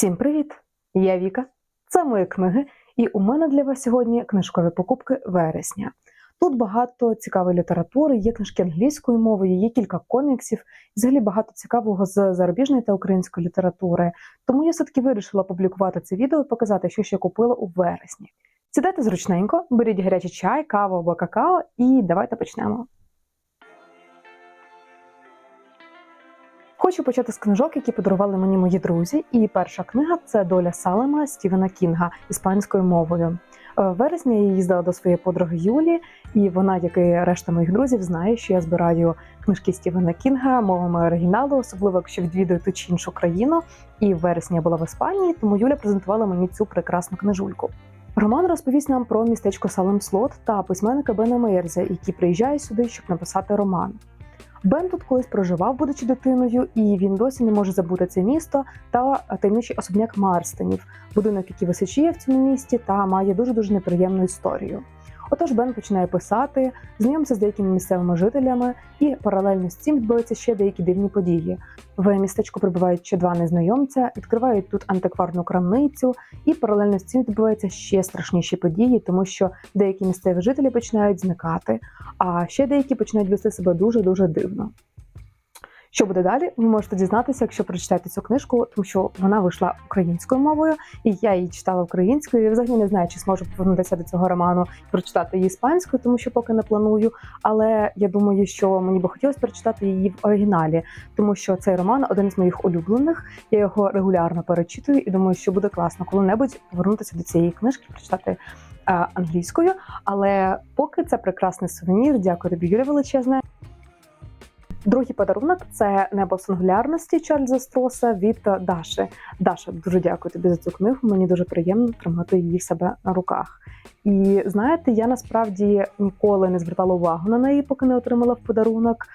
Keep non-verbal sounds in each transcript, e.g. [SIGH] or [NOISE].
Всім привіт! Я Віка, це мої книги, і у мене для вас сьогодні книжкові покупки вересня. Тут багато цікавої літератури, є книжки англійською мовою, є кілька коміксів, і взагалі багато цікавого з зарубіжної та української літератури. Тому я все-таки вирішила опублікувати це відео і показати, що ще купила у вересні. Сідайте зручненько, беріть гарячий чай, каву або какао, і давайте почнемо. Хочу почати з книжок, які подарували мені мої друзі. І перша книга це доля Салема Стівена Кінга іспанською мовою. Е, В вересні я їздила до своєї подруги Юлі, і вона, як і решта моїх друзів, знає, що я збираю книжки Стівена Кінга мовами оригіналу, особливо якщо відвідую ту чи іншу країну. І в вересні я була в Іспанії, тому Юля презентувала мені цю прекрасну книжульку. Роман розповість нам про містечко Салем Слот та письменника Бена Мейерза, який приїжджає сюди, щоб написати роман. Бен тут колись проживав, будучи дитиною, і він досі не може забути це місто та таємничий особняк Марстенів, будинок, який височіє в цьому місті, та має дуже дуже неприємну історію. Отож, Бен починає писати, знайомиться з деякими місцевими жителями, і паралельно з цим відбуваються ще деякі дивні події. В містечку прибувають ще два незнайомця, відкривають тут антикварну крамницю, і паралельно з цим відбуваються ще страшніші події, тому що деякі місцеві жителі починають зникати, а ще деякі починають вести себе дуже дуже дивно. Що буде далі? Ви можете дізнатися, якщо прочитаєте цю книжку, тому що вона вийшла українською мовою, і я її читала українською. Я взагалі не знаю, чи зможу повернутися до цього роману і прочитати її іспанською, тому що поки не планую. Але я думаю, що мені би хотілося прочитати її в оригіналі, тому що цей роман один з моїх улюблених. Я його регулярно перечитую і думаю, що буде класно коли-небудь повернутися до цієї книжки, прочитати. е, Англійською, але поки це прекрасний сувенір. Дякую тобі, Юля величезне. Другий подарунок це небо сингулярності Чарльза Строса від Даші. Даша, дуже дякую тобі за цю книгу. Мені дуже приємно тримати її в себе на руках. І знаєте, я насправді ніколи не звертала увагу на неї, поки не отримала в подарунок.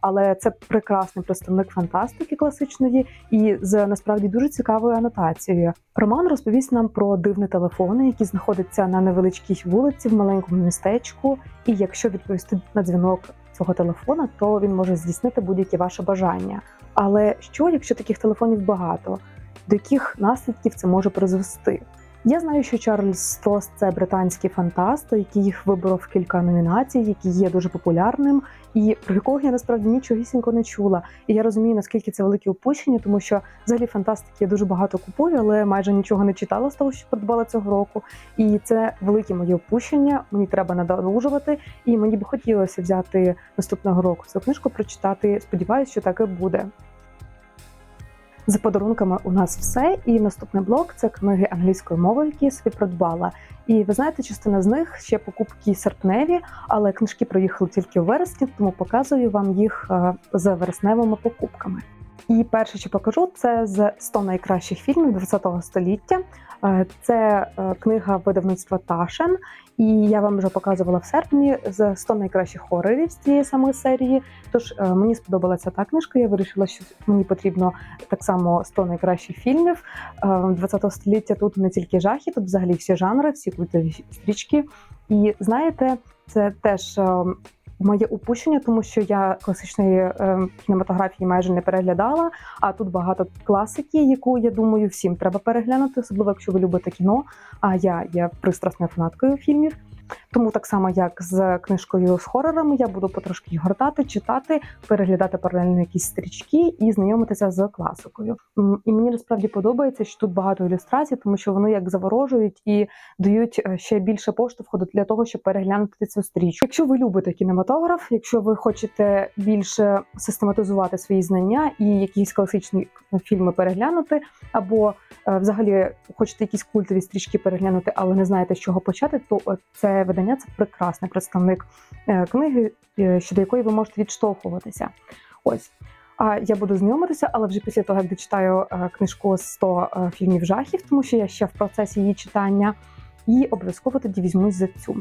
Але це прекрасний представник фантастики класичної і з насправді дуже цікавою анотацією. Роман розповість нам про дивний телефон, який знаходиться на невеличкій вулиці в маленькому містечку. І якщо відповісти на дзвінок цього телефона, то він може здійснити будь-які ваші бажання. Але що, якщо таких телефонів багато? До яких наслідків це може призвести? Я знаю, що Чарльз Строс це британський фантаст, який виборов кілька номінацій, який є дуже популярним, і про якого я насправді нічогісінько не чула. І я розумію, наскільки це велике упущення, тому що взагалі фантастики я дуже багато купую, але майже нічого не читала з того, що придбала цього року. І це велике моє опущення. Мені треба надолужувати, і мені би хотілося взяти наступного року цю книжку, прочитати. Сподіваюся, що так і буде. За подарунками у нас все. І наступний блок це книги англійської мови, які я собі придбала. І ви знаєте, частина з них ще покупки серпневі, але книжки проїхали тільки в вересні, тому показую вам їх за з вересневими покупками. І перше, що покажу, це з 100 найкращих фільмів ХХ століття. Е, Це е, книга видавництва Ташен, і я вам вже показувала в серпні з 100 найкращих хорорів з цієї самої серії. Тож е, мені сподобалася та книжка. Я вирішила, що мені потрібно так само 100 найкращих фільмів ХХ століття. Тут не тільки жахи, тут взагалі всі жанри, всі культові стрічки. І знаєте, це теж. Моє упущення, тому що я класичної е, кінематографії майже не переглядала. А тут багато класики, яку я думаю, всім треба переглянути, особливо якщо ви любите кіно. А я є пристрасною фанаткою фільмів. Тому так само, як з книжкою з хорорами, я буду потрошки гортати, читати, переглядати паралельно якісь стрічки і знайомитися з класикою. І мені насправді подобається, що тут багато ілюстрацій, тому що вони як заворожують і дають е, ще більше поштовху для того, щоб переглянути цю стрічку. Якщо ви любите кінематограф, якщо ви хочете більше систематизувати свої знання і якісь класичні фільми переглянути, або е, взагалі хочете якісь культові стрічки переглянути, але не знаєте, з чого почати, то е, видання це прекрасний представник е, книги, е, щодо якої ви можете відштовхуватися. Ось. А я буду знайомитися, але вже після того, як дочитаю е, книжку з 100 е, фільмів жахів, тому що я ще в процесі її читання, і обов'язково тоді візьмусь за цю.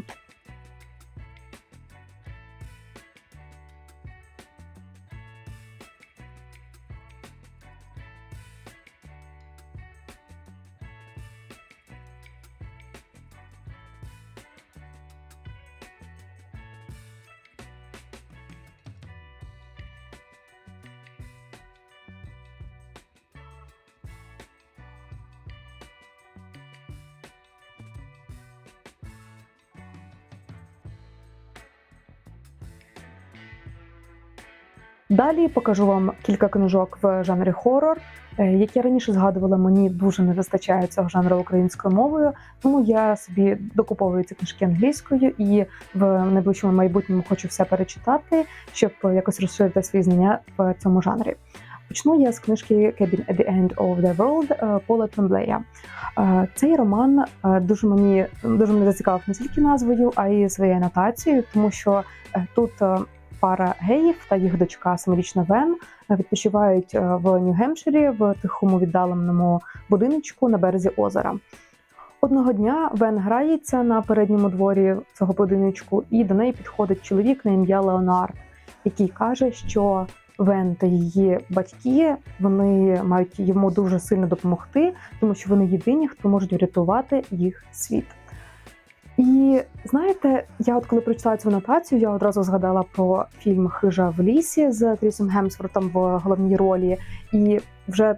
Далі покажу вам кілька книжок в жанрі хорор. Е, Як я раніше згадувала, мені дуже не вистачає цього жанру українською мовою, тому я собі докуповую ці книжки англійською і в найближчому майбутньому хочу все перечитати, щоб якось розширити свої знання в цьому жанрі. Почну я з книжки Cabin at the End of the World е, Пола Тремблея. Е, Цей роман дуже мені дуже мене зацікавив не тільки назвою, а й своєю анотацією, тому що тут пара геїв та їх дочка семирічна Вен відпочивають е, в Нью-Гемпширі в тихому віддаленому будиночку на березі озера. Одного дня Вен грається на передньому дворі цього будиночку, і до неї підходить чоловік на ім'я Леонард, який каже, що Вен та її батьки вони мають йому дуже сильно допомогти, тому що вони єдині, хто можуть врятувати їх світ. І знаєте, я от коли прочитала цю нотацію, я одразу згадала про фільм Хижа в лісі з Крісом Гемсвортом в головній ролі. І вже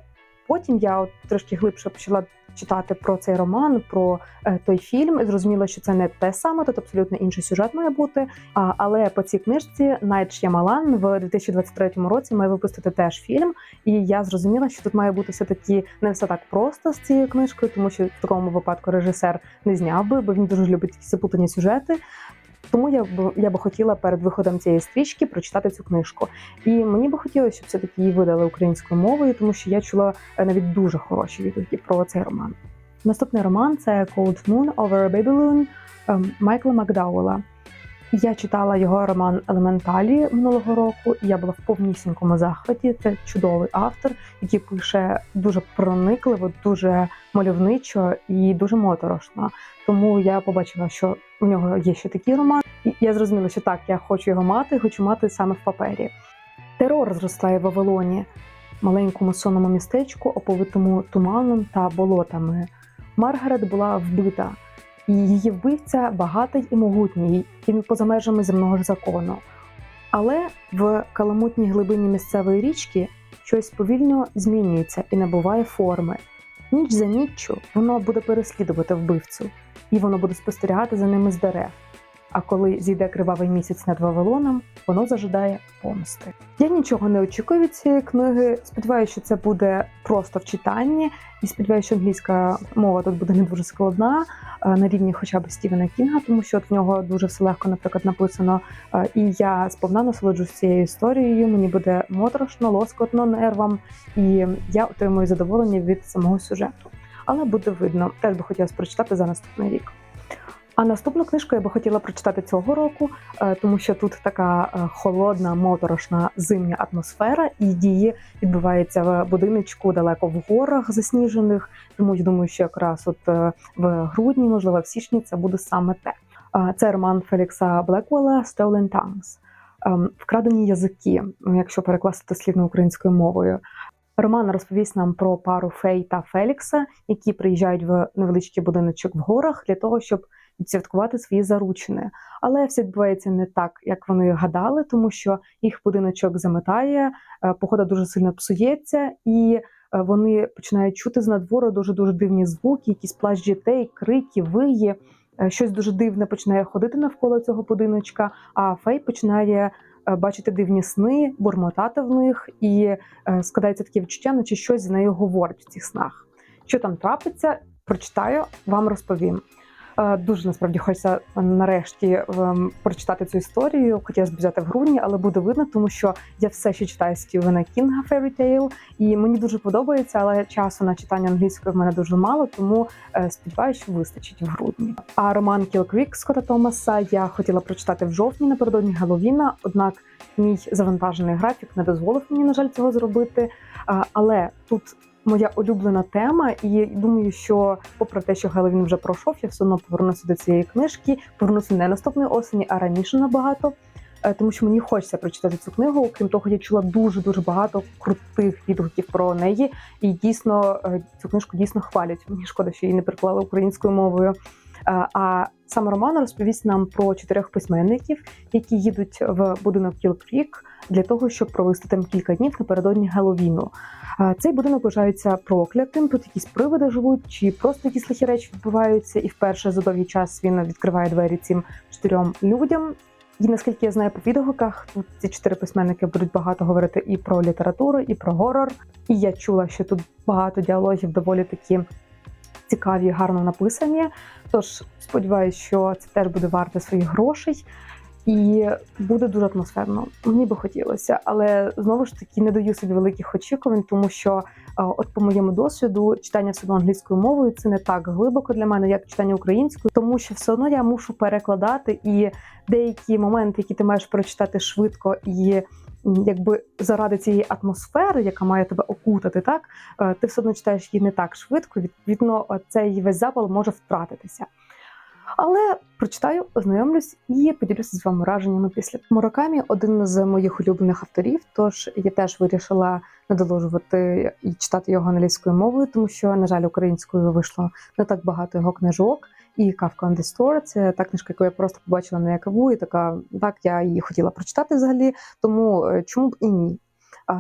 потім я от трошки глибше почала читати про цей роман, про е, той фільм, і зрозуміло, що це не те саме, тут абсолютно інший сюжет має бути. Але по цій книжці Найт Ш'ямалан в 2023 році має випустити теж фільм. І я зрозуміла, що тут має бути все таки не все так просто з цією книжкою, тому що в такому випадку режисер не зняв би, бо він дуже любить такі запутані сюжети. Тому я б я би хотіла перед виходом цієї стрічки прочитати цю книжку. І мені би хотілося, щоб все-таки її видали українською мовою, тому що я чула е, навіть дуже хороші відгуки про цей роман. Наступний роман це Cold Moon Over a Babylon ем, Майкла Макдауела. Я читала його роман Елементалі минулого року, і я була в повнісінькому захваті. Це чудовий автор, який пише дуже проникливо, дуже мальовничо і дуже моторошно. Тому я побачила, що у нього є ще такий роман, і я зрозуміла, що так, я хочу його мати, хочу мати саме в папері. Терор зростає в Вавилоні, маленькому сонному містечку, оповитому туманом та болотами. Маргарет була вбита, її вбивця багатий і могутній, і поза межами земного закону. Але в каламутній глибині місцевої річки щось повільно змінюється і набуває форми. Ніч за ніччю воно буде переслідувати вбивцю, і воно буде спостерігати за ними з дерев. А коли зійде кривавий місяць над Вавилоном, воно зажидає помсти. Я нічого не очікую від цієї книги. Сподіваюся, що це буде просто в читанні, і сподіваюся, що англійська мова тут буде не дуже складна е, на рівні хоча б Стівена Кінга, тому що от в нього дуже все легко, наприклад, написано. Е, І я сповна насолоджуюсь цією історією. Мені буде моторошно, лоскотно нервам, і я отримую задоволення від самого сюжету. Але буде видно, теж би хотілося прочитати за наступний рік. А наступну книжку я би хотіла прочитати цього року, е, тому що тут така е, холодна, моторошна зимня атмосфера, і дії відбуваються в будиночку далеко в горах засніжених. Тому я думаю, що якраз от е, в грудні, можливо, в січні це буде саме те. Це роман Фелікса Блеквелла «Stolen Tongues». Ем, Вкрадені язики, якщо перекласти дослівно українською мовою. Роман розповість нам про пару Фей та Фелікса, які приїжджають в невеличкий будиночок в горах для того, щоб відсвяткувати свої заручини. Але все відбувається не так, як вони гадали, тому що їх будиночок заметає, е, погода дуже сильно псується, і е, вони починають чути з надвору дуже дуже дивні звуки, якісь плач дітей, крики, виї. Е, Щось дуже дивне починає ходити навколо цього будиночка. А Фей починає бачити дивні сни, бурмотати в них, і складається таке відчуття, наче щось з нею говорить в цих снах. Що там трапиться, прочитаю, вам розповім. Е, Дуже насправді хочеться е, нарешті прочитати цю історію. Хотілося б взяти в грудні, але буде видно, тому що я все ще читаю Стівена Кінга Fairy Tale, і мені дуже подобається, але часу на читання англійської в мене дуже мало, тому е, сподіваюся, що вистачить в грудні. А роман Кіл Крік Скотта Томаса я хотіла прочитати в жовтні напередодні Геловіна, однак мій завантажений графік не дозволив мені, на жаль, цього зробити. Але тут моя улюблена тема, і думаю, що, попри те, що Геловін вже пройшов, я все одно повернуся до цієї книжки, повернуся не наступної осені, а раніше набагато. Е, Тому що мені хочеться прочитати цю книгу. Крім того, я чула дуже дуже багато крутих відгуків про неї, і дійсно е, цю книжку дійсно хвалять. Мені шкода, що її не переклали українською мовою. Е, А саме роман розповість нам про чотирьох письменників, які їдуть в будинок Кіл Крік для того, щоб провести там кілька днів напередодні Геловіну. Е, Цей будинок вважається проклятим. Тут якісь привиди живуть, чи просто якісь лихі речі відбуваються. І вперше за довгий час він відкриває двері цим чотирьом людям. І наскільки я знаю по відгуках, тут ці чотири письменники будуть багато говорити і про літературу, і про горор. І я чула, що тут багато діалогів доволі такі цікаві, гарно написані. Тож сподіваюся, що це теж буде варте своїх грошей. І буде дуже атмосферно. Мені би хотілося, але знову ж таки не даю собі великих очікувань, тому що, е, от по моєму досвіду, читання все одно англійською мовою це не так глибоко для мене, як читання українською, тому що все одно я мушу перекладати і деякі моменти, які ти маєш прочитати швидко і. Якби заради цієї атмосфери, яка має тебе окутати, так е, ти все одно читаєш її не так швидко. Відповідно, е, цей весь запал може втратитися. Але прочитаю, ознайомлюсь і поділюся з вами враженнями після Муракамі один з моїх улюблених авторів. Тож я теж вирішила надолужувати і читати його англійською мовою, тому що, на жаль, українською вийшло не так багато його книжок. І Kafka on the Store – це та книжка, яку я просто побачила на якаву, і така так я її хотіла прочитати взагалі. Тому е, чому б і ні?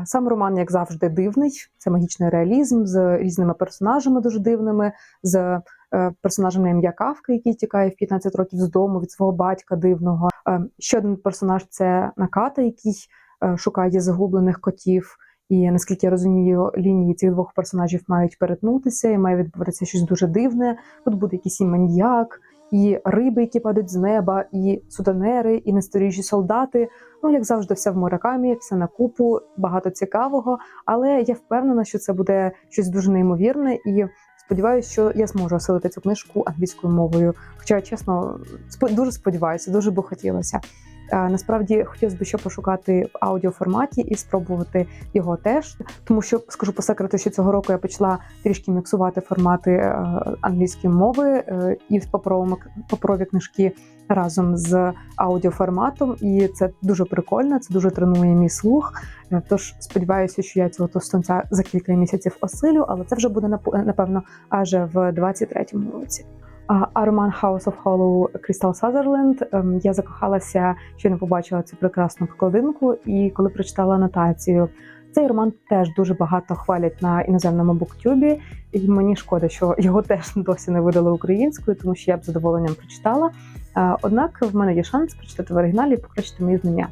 Сам роман, як завжди, дивний. Це магічний реалізм з різними персонажами, дуже дивними, з е, персонажем на ім'я Кавка, який тікає в 15 років з дому від свого батька дивного. Е, Ще один персонаж це Наката, який е, шукає загублених котів. І наскільки я розумію, лінії цих двох персонажів мають перетнутися, і має відбуватися щось дуже дивне. Тут буде якийсь і маньяк, і риби, які падають з неба, і сутенери, і несторіжі солдати. Ну, як завжди, все в Муракамі, все на купу, багато цікавого. Але я впевнена, що це буде щось дуже неймовірне, і сподіваюся, що я зможу осилити цю книжку англійською мовою. Хоча, чесно, дуже сподіваюся, дуже би хотілося. Насправді хотілося б ще пошукати в аудіоформаті і спробувати його теж, тому що скажу по секрету, що цього року я почала трішки міксувати формати е, англійської мови е, і паперові книжки разом з аудіоформатом, і це дуже прикольно. Це дуже тренує мій слух. Е, Тож сподіваюся, що я цього товстунця за кілька місяців осилю, але це вже буде нап- напевно аж в 23-му році. А роман House of Hollow Crystal Sutherland ем, я закохалася, що не побачила цю прекрасну вкладинку, і коли прочитала анотацію. Цей роман теж дуже багато хвалять на іноземному буктюбі, і мені шкода, що його теж досі не видали українською, тому що я б задоволенням прочитала. Е, Однак в мене є шанс прочитати в оригіналі і покращити мої знання.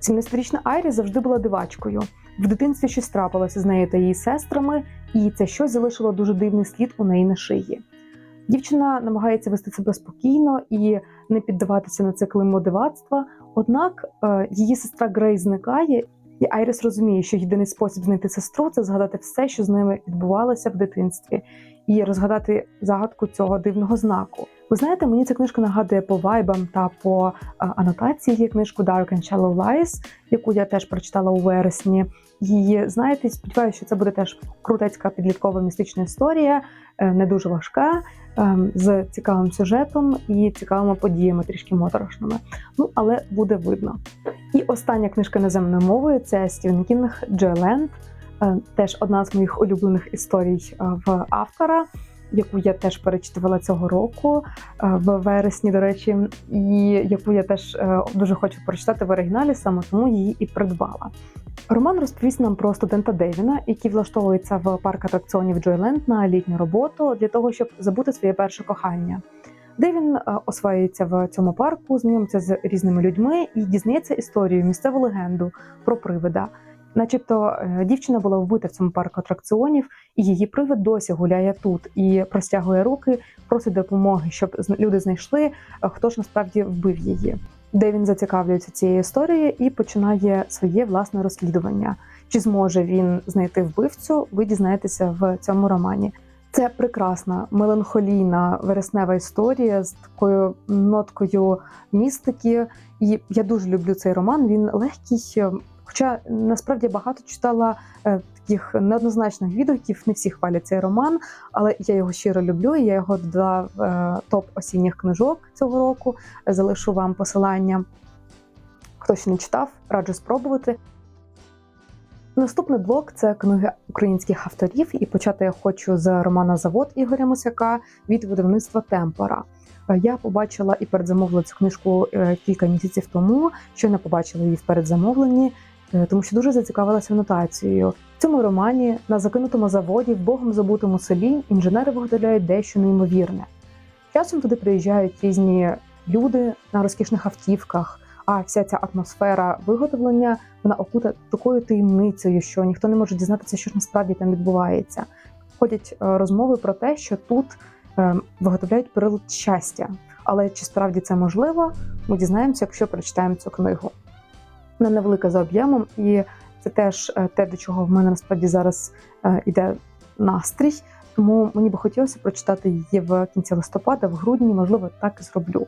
17-річна Айрі завжди була дивачкою. В дитинстві щось трапилося з нею та її сестрами, і це щось залишило дуже дивний слід у неї на шиї. Дівчина намагається вести себе спокійно і не піддаватися на цикли модивацтва. Однак е, її сестра Грей зникає, і Айріс розуміє, що єдиний спосіб знайти сестру це згадати все, що з ними відбувалося в дитинстві, і розгадати загадку цього дивного знаку. Ви знаєте, мені ця книжка нагадує по вайбам та по е, анотації книжку Dark and Shallow Lies, яку я теж прочитала у вересні. І знаєте, сподіваюся, що це буде теж крутецька підліткова містична історія, е, не дуже важка, з цікавим сюжетом і цікавими подіями, трішки моторошними. Ну, але буде видно. І остання книжка наземною мовою це Стівен Кінг Джойленд. Е, Теж одна з моїх улюблених історій е, в автора, яку я теж перечитувала цього року е, в вересні, до речі, і яку я теж е, дуже хочу прочитати в оригіналі, саме тому її і придбала. Роман розповість нам про студента Девіна, який влаштовується в парк атракціонів Джойленд на літню роботу для того, щоб забути своє перше кохання. Девін е, осваюється в цьому парку, знайомиться з різними людьми і дізнається історію, місцеву легенду про привида. Начебто е, дівчина була вбита в цьому парку атракціонів, і її привид досі гуляє тут і простягує руки, просить допомоги, щоб люди знайшли, е, хто ж насправді вбив її. Де він зацікавлюється цією історією і починає своє власне розслідування. Чи зможе він знайти вбивцю? Ви дізнаєтеся в цьому романі. Це прекрасна меланхолійна вереснева історія з такою ноткою містики. І я дуже люблю цей роман. Він легкий. Хоча насправді багато читала е, таких неоднозначних відгуків, не всі хвалять цей роман, але я його щиро люблю. і Я його додала в е, топ осінніх книжок цього року. Залишу вам посилання. Хто ще не читав, раджу спробувати. Наступний блок це книги українських авторів, і почати я хочу з романа Завод Ігоря Мосяка від видавництва Темпора. Е, Я побачила і передзамовила цю книжку кілька місяців тому, що не побачила її в передзамовленні, тому що дуже зацікавилася анотацією. В цьому романі на закинутому заводі в богом забутому селі інженери виготовляють дещо неймовірне. Часом туди приїжджають різні люди на розкішних автівках, А вся ця атмосфера виготовлення вона окута такою таємницею, що ніхто не може дізнатися, що ж насправді там відбувається. Ходять е, розмови про те, що тут е, виготовляють перилот щастя. Але чи справді це можливо, ми дізнаємося, якщо прочитаємо цю книгу. Вона невелика за об'ємом, і це теж е, те, до чого в мене насправді зараз е, іде настрій. Тому мені би хотілося прочитати її в кінці листопада, в грудні, можливо, так і зроблю.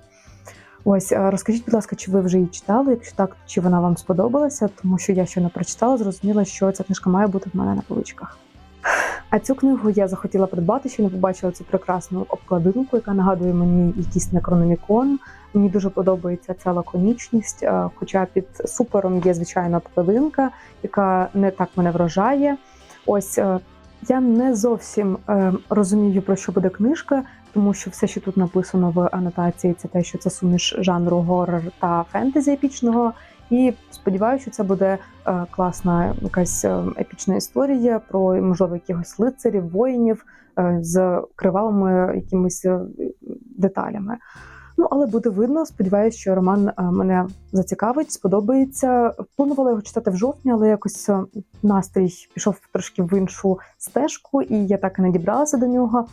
Ось е, розкажіть, будь ласка, чи ви вже її читали? Якщо так, чи вона вам сподобалася? Тому що я щойно прочитала, зрозуміла, що ця книжка має бути в мене на поличках. А цю книгу я захотіла придбати, ще не побачила цю прекрасну обкладинку, яка нагадує мені якийсь некрономікон. Мені дуже подобається ця лаконічність, е, хоча під супером є звичайна обкладинка, яка не так мене вражає. Ось е, я не зовсім е, розумію, про що буде книжка, тому що все, що тут написано в анотації, це те, що це суміш жанру горор та фентезі епічного. І сподіваюся, що це буде е, класна якась е, епічна історія про можливо якихось лицарів, воїнів е, з кривавими якимись деталями. Ну, але буде видно. Сподіваюся, що роман мене зацікавить, сподобається. Планувала його читати в жовтні, але якось настрій пішов трошки в іншу стежку, і я так і не дібралася до нього.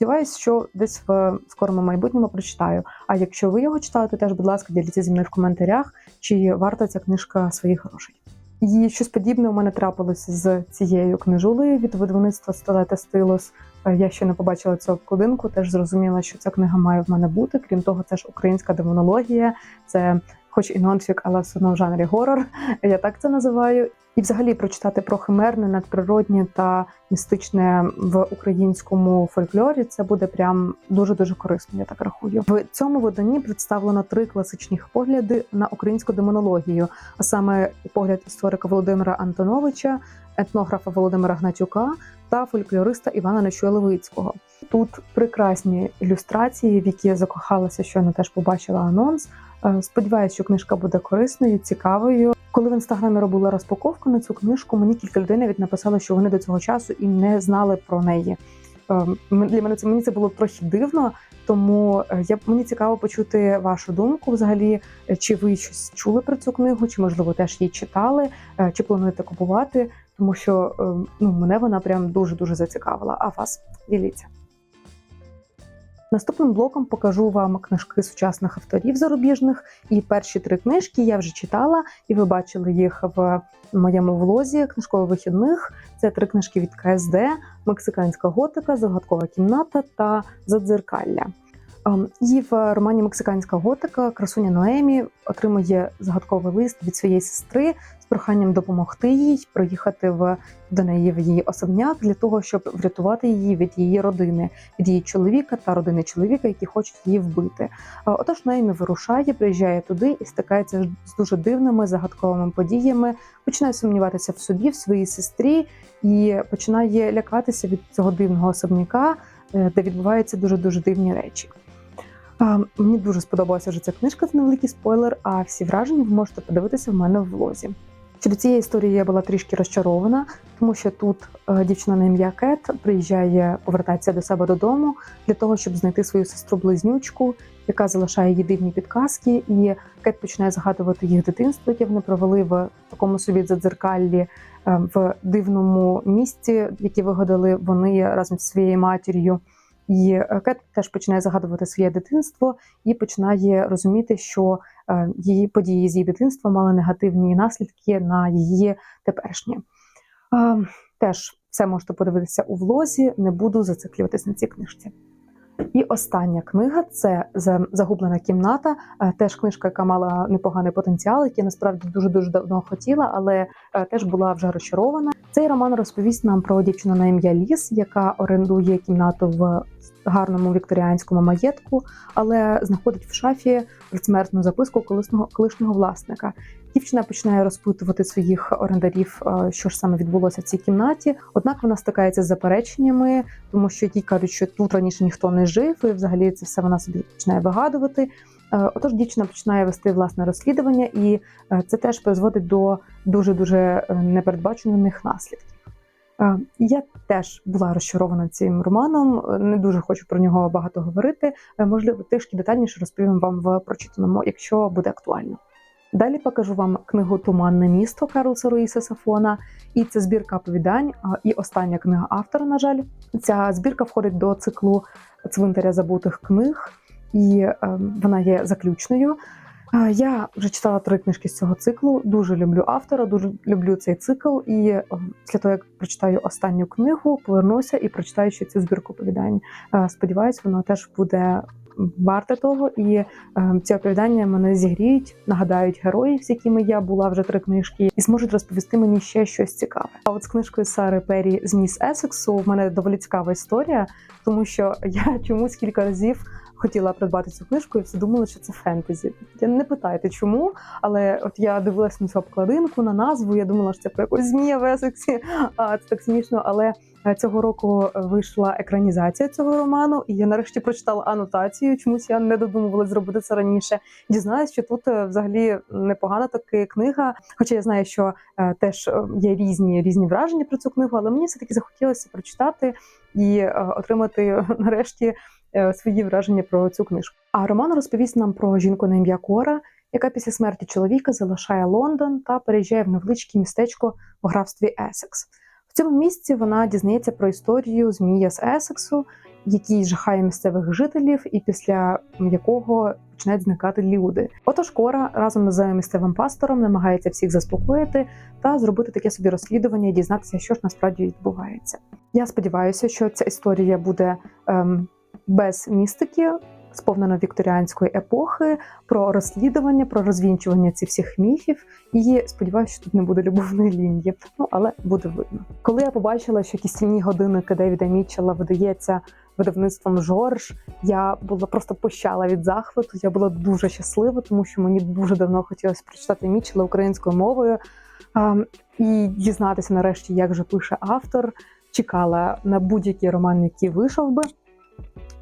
Сподіваюсь, що десь в скорому майбутньому прочитаю. А якщо ви його читали, то теж, будь ласка, діліться зі мною в коментарях, чи варта ця книжка своїх грошей. І щось подібне у мене трапилося з цією книжулею від видавництва Столета Стилос. Е, Я ще не побачила цю обкладинку, теж зрозуміла, що ця книга має в мене бути. Крім того, це ж українська демонологія, це хоч і нонфік, але все одно в жанрі горор. Я так це називаю. І взагалі прочитати про химерне, надприроднє та містичне в українському фольклорі це буде прям дуже дуже корисно. Я так рахую. В цьому виданні представлено три класичних погляди на українську демонологію, а саме погляд історика Володимира Антоновича, етнографа Володимира Гнатюка та фольклориста Івана Нечуя-Левицького. Тут прекрасні ілюстрації, в які я закохалася, щойно теж побачила анонс. Е, Сподіваюся, що книжка буде корисною, цікавою. Коли в інстаграмі робила розпаковку на цю книжку, мені кілька людей навіть написали, що вони до цього часу і не знали про неї. Е, Для мене це мені це було трохи дивно, тому е, я мені цікаво почути вашу думку. Взагалі, чи ви щось чули про цю книгу, чи можливо теж її читали, чи плануєте купувати, тому що ну мене вона прям дуже дуже зацікавила. А вас діліться. Наступним блоком покажу вам книжки сучасних авторів зарубіжних. І перші три книжки я вже читала, і ви бачили їх в моєму влозі книжкових вихідних. Це три книжки від КСД: Мексиканська готика, Загадкова кімната та Задзеркалля. Ем, І в романі Мексиканська готика красуня Ноемі отримує загадковий лист від своєї сестри з проханням допомогти їй проїхати в до неї в її особняк для того, щоб врятувати її від її родини, від її чоловіка та родини чоловіка, які хочуть її вбити. Е, Отож, Ноемі вирушає, приїжджає туди і стикається з дуже дивними загадковими подіями, починає сумніватися в собі, в своїй сестрі і починає лякатися від цього дивного особняка, е, де відбуваються дуже дуже дивні речі. Мені дуже сподобалася вже ця книжка, це невеликий спойлер. А всі враження ви можете подивитися в мене в влозі. Щодо цієї історії я була трішки розчарована, тому що тут е, дівчина на ім'я Кет приїжджає, повертається до себе додому для того, щоб знайти свою сестру близнючку, яка залишає їй дивні підказки, і Кет починає згадувати їх дитинство, яке вони провели в такому собі задзеркаллі е, в дивному місці, яке вигадали вони разом зі своєю матір'ю. І е, Кет теж починає загадувати своє дитинство і починає розуміти, що е, її події з її дитинства мали негативні наслідки на її теперішнє. Теж все можете подивитися у влозі, не буду зациклюватись на цій книжці. І остання книга це «За- Загублена кімната. Е, Теж книжка, яка мала непоганий потенціал, який насправді дуже дуже давно хотіла, але е, теж була вже розчарована. Цей роман розповість нам про дівчину на ім'я Ліс, яка орендує кімнату в гарному вікторіанському маєтку, але знаходить в шафі предсмертну записку колишнього колишнього власника. Дівчина починає розпитувати своїх орендарів, е, що ж саме відбулося в цій кімнаті. Однак вона стикається з запереченнями, тому що ті кажуть, що тут раніше ніхто не жив, і взагалі це все вона собі починає вигадувати. Е, Отож, дівчина починає вести власне розслідування, і е, це теж призводить до дуже дуже непередбачених наслідків. Я теж була розчарована цим романом. Не дуже хочу про нього багато говорити. Можливо, трішки детальніше розповім вам в прочитаному, якщо буде актуально. Далі покажу вам книгу Туманне місто Карлса Руїса Сафона. І це збірка оповідань. І остання книга автора, на жаль. Ця збірка входить до циклу цвинтаря забутих книг, і е, вона є заключною. Я вже читала три книжки з цього циклу. Дуже люблю автора, дуже люблю цей цикл. І е, після того, як прочитаю останню книгу, повернуся і прочитаю ще цю збірку оповідань. Е, Сподіваюсь, воно теж буде варте того. І е, ці оповідання мене зігріють, нагадають героїв, з якими я була вже три книжки, і зможуть розповісти мені ще щось цікаве. А от з книжкою Сари Пері з міс Есексу в мене доволі цікава історія, тому що я чомусь кілька разів. Хотіла придбати цю книжку і всі думали, що це фентезі. Я не питайте, чому, але от я дивилася на цю обкладинку, на назву. Я думала, що це про якусь змія в Есексі. А це так смішно. Але е, цього року вийшла екранізація цього роману, і я нарешті прочитала анотацію. Чомусь я не додумувала зробити це раніше. Дізналась, що тут е, взагалі непогана така книга. Хоча я знаю, що е, теж е, є різні різні враження про цю книгу, але мені все таки захотілося прочитати і е, отримати [LAUGHS] нарешті е, свої враження про цю книжку. А роман розповість нам про жінку на ім'я Кора, яка після смерті чоловіка залишає Лондон та переїжджає в невеличке містечко в графстві Есекс. В цьому місці вона дізнається про історію змія з Есексу, який жахає місцевих жителів, і після якого починають зникати люди. Отож, Кора разом з місцевим пастором намагається всіх заспокоїти та зробити таке собі розслідування і дізнатися, що ж насправді відбувається. Я сподіваюся, що ця історія буде ем, без містики, сповнена вікторіанської епохи, про розслідування, про розвінчування цих всіх міфів. І сподіваюся, що тут не буде любовної лінії. Ну але буде видно. Коли я побачила, що кістяні годинники Девіда Мітчелла видається видавництвом Жорж, я була просто пощала від захвату. Я була дуже щаслива, тому що мені дуже давно хотілося прочитати Мітчелла українською мовою ем, і дізнатися нарешті, як же пише автор. Чекала на будь-який роман, який вийшов би.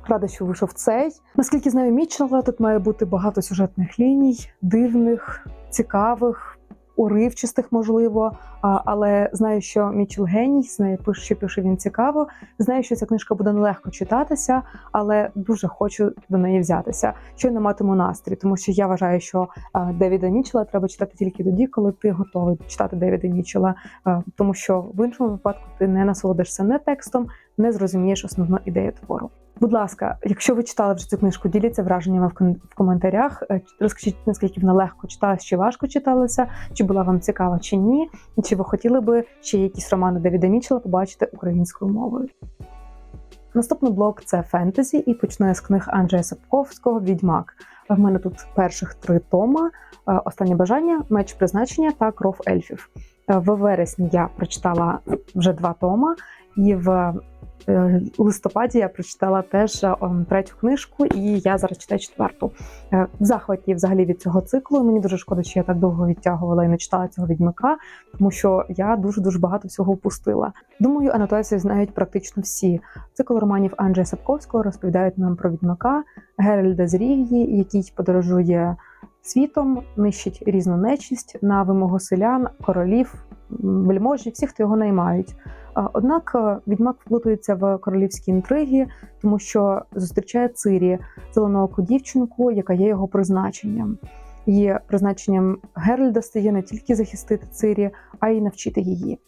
Рада, що вийшов цей. Наскільки знаю Мітчелла, тут має бути багато сюжетних ліній, дивних, цікавих, уривчистих, можливо. Але знаю, що Мітчелл геній, знаю, що пише він цікаво. Знаю, що ця книжка буде нелегко читатися, але дуже хочу до неї взятися. Що не матиму настрій, тому що я вважаю, що Девіда Мітчелла треба читати тільки тоді, коли ти готовий читати Девіда Мітчелла, а, тому що в іншому випадку ти не насолодишся не текстом, не зрозумієш основну ідею твору. Будь ласка, якщо ви читали вже цю книжку, діліться враженнями в коментарях. Е, Розкажіть, наскільки вона легко читалась, чи важко читалася, чи була вам цікава, чи ні, і чи ви хотіли би ще якісь романи Девіда Мічела побачити українською мовою. Наступний блок це фентезі, і почну я з книг Анджея Сапковського Відьмак. В мене тут перших три тома: Е, Останнє бажання, меч призначення та кров ельфів. Е, В вересні я прочитала вже два тома, і в е, листопаді я прочитала теж е, третю книжку, і я зараз читаю четверту. Е, В захваті взагалі від цього циклу. Мені дуже шкода, що я так довго відтягувала і не читала цього відьмака, тому що я дуже дуже багато всього упустила. Думаю, анотації знають практично всі. Цикл романів Анджея Сапковського розповідають нам про відьмака Геральда з Рівії, який подорожує світом, нищить різну нечість на вимогу селян, королів, вельможі, всі, хто його наймають. Однак е, відьмак вплутується в королівські інтриги, тому що зустрічає Цирі, зеленооку дівчинку, яка є його призначенням. Її призначенням Геральда стає не тільки захистити Цирі, а й навчити її.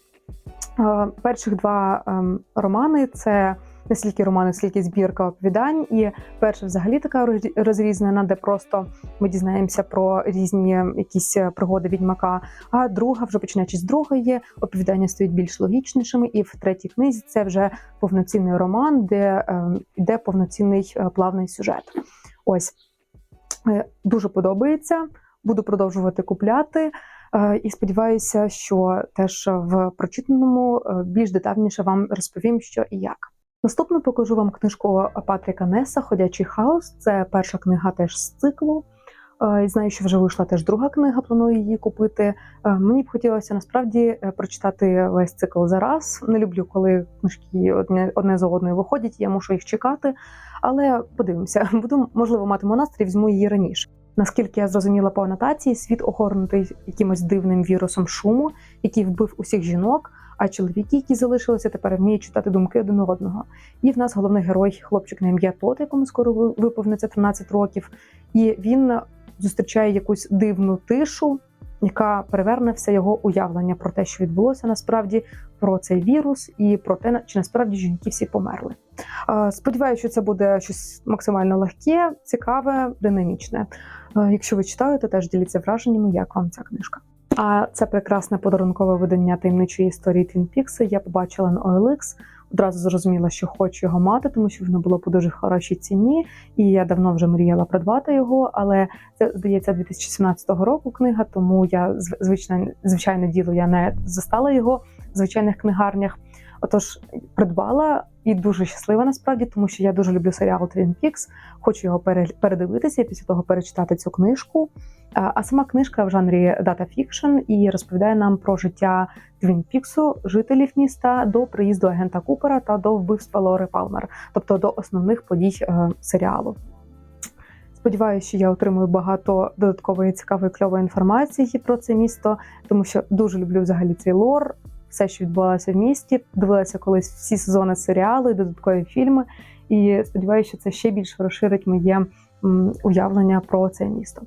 Е, Перших два ем, романи це не стільки романи, скільки збірка оповідань. І перша взагалі така розрізнена, де просто ми дізнаємося про різні якісь е, пригоди відьмака. А друга, вже починаючи з другої, оповідання стають більш логічнішими. І в третій книзі це вже повноцінний роман, де ем, йде повноцінний е, плавний сюжет. Ось Е, дуже подобається. Буду продовжувати купляти. Е, І сподіваюся, що теж в прочитаному е, більш детальніше вам розповім, що і як. Наступно покажу вам книжку Патріка Неса Ходячий хаос. Це перша книга теж з циклу. Е, Знаю, що вже вийшла теж друга книга, планую її купити. Е, Мені б хотілося насправді е, прочитати весь цикл за раз. Не люблю, коли книжки одне, одне за одною виходять, я мушу їх чекати. Але подивимося, [LAUGHS] буду можливо матиму настрій, візьму її раніше. Наскільки я зрозуміла по анотації, світ огорнутий якимось дивним вірусом шуму, який вбив усіх жінок. А чоловіки, які залишилися, тепер вміють читати думки один одного. І в нас головний герой, хлопчик на ім'я Тот, якому скоро виповниться 13 років. І він зустрічає якусь дивну тишу, яка переверне все його уявлення про те, що відбулося насправді, про цей вірус і про те, чи насправді жінки всі померли. Сподіваюся, що це буде щось максимально легке, цікаве, динамічне. Якщо ви читаєте, теж діліться враженнями, як вам ця книжка. А це прекрасне подарункове видання таємничої історії Twin Peaks я побачила на OLX. Одразу зрозуміла, що хочу його мати, тому що воно було по дуже хорошій ціні, і я давно вже мріяла придбати його. Але це здається 2017 року книга, тому я зв- звичайно, звичайне діло я не застала його в звичайних книгарнях. Отож, придбала і дуже щаслива насправді, тому що я дуже люблю серіал Twin Peaks, хочу його пере- передивитися і після того перечитати цю книжку. А сама книжка в жанрі дата фікшн і розповідає нам про життя Твін Піксу, жителів міста до приїзду агента Купера та до вбивства Лори Палмер, тобто до основних подій е, серіалу. Сподіваюся, що я отримую багато додаткової цікавої кльової інформації про це місто, тому що дуже люблю взагалі цей лор, все, що відбувалося в місті. Дивилася колись всі сезони серіалу і додаткові фільми. І сподіваюся, що це ще більше розширить моє уявлення про це місто.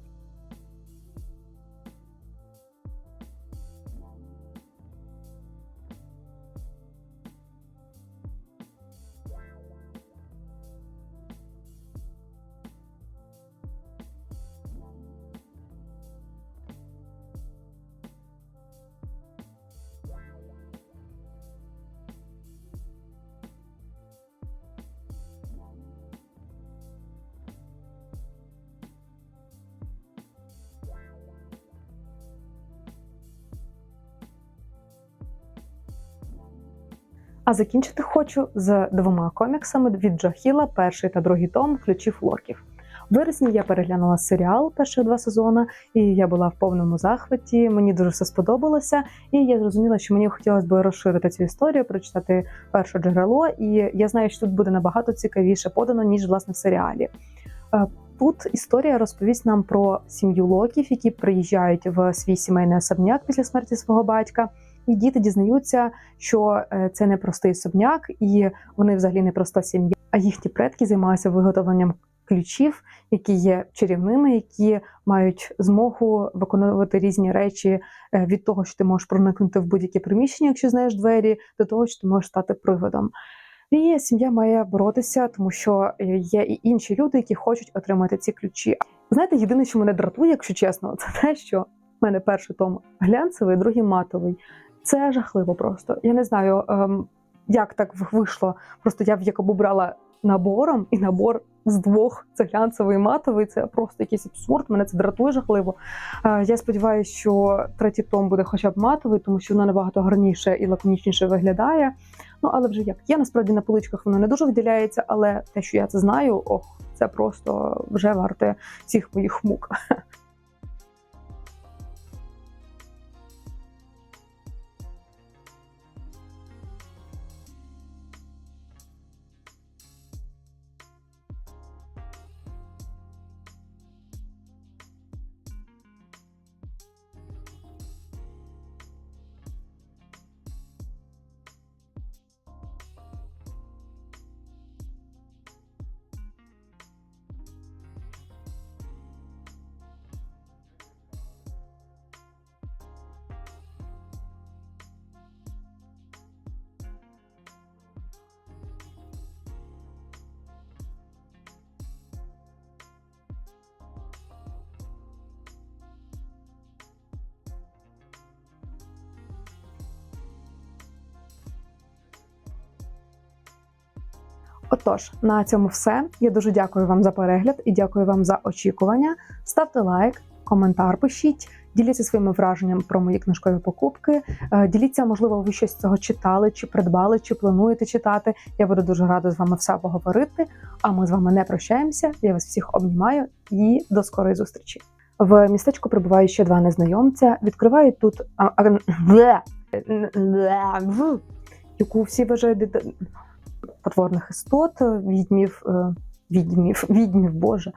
А закінчити хочу з двома коміксами від Джахіла, перший та другий том ключів Локів. В вересні я переглянула серіал перших два сезони, і я була в повному захваті. Мені дуже все сподобалося, і я зрозуміла, що мені хотілося б розширити цю історію, прочитати перше джерело. І я знаю, що тут буде набагато цікавіше подано ніж власне в серіалі. Е, Тут історія розповість нам про сім'ю Локів, які приїжджають в свій сімейний особняк після смерті свого батька. І діти дізнаються, що е, це не простий особняк, і вони взагалі не проста сім'я, а їхні предки займалися виготовленням ключів, які є чарівними, які мають змогу виконувати різні речі е, від того, що ти можеш проникнути в будь-яке приміщення, якщо знаєш двері, до того, що ти можеш стати приводом. І сім'я має боротися, тому що е, є і інші люди, які хочуть отримати ці ключі. Знаєте, єдине, що мене дратує, якщо чесно, [LAUGHS] це те, що в мене перший том глянцевий, другий матовий. Це жахливо просто. Я не знаю, ем, як так вийшло. Просто я в якобу брала набором, і набор з двох це глянцевий і матовий. Це просто якийсь абсурд. Мене це дратує жахливо. Е, я сподіваюся, що третій том буде хоча б матовий, тому що воно набагато гарніше і лаконічніше виглядає. Ну але вже як є, насправді на поличках воно не дуже виділяється, але те, що я це знаю, ох, це просто вже варте всіх моїх мук. [LAUGHS] Отож, на цьому все. Я дуже дякую вам за перегляд і дякую вам за очікування. Ставте лайк, коментар пишіть, діліться своїми враженнями про мої книжкові покупки. Е, Діліться, можливо, ви щось з цього читали, чи придбали, чи плануєте читати. Я буду дуже рада з вами все поговорити. А ми з вами не прощаємося. Я вас всіх обнімаю і до скорої зустрічі. В містечку прибувають ще два незнайомця. Відкривають тут яку всі вважають потворних істот, відьмів, е, відьмів, [LAUGHS] відьмів, боже.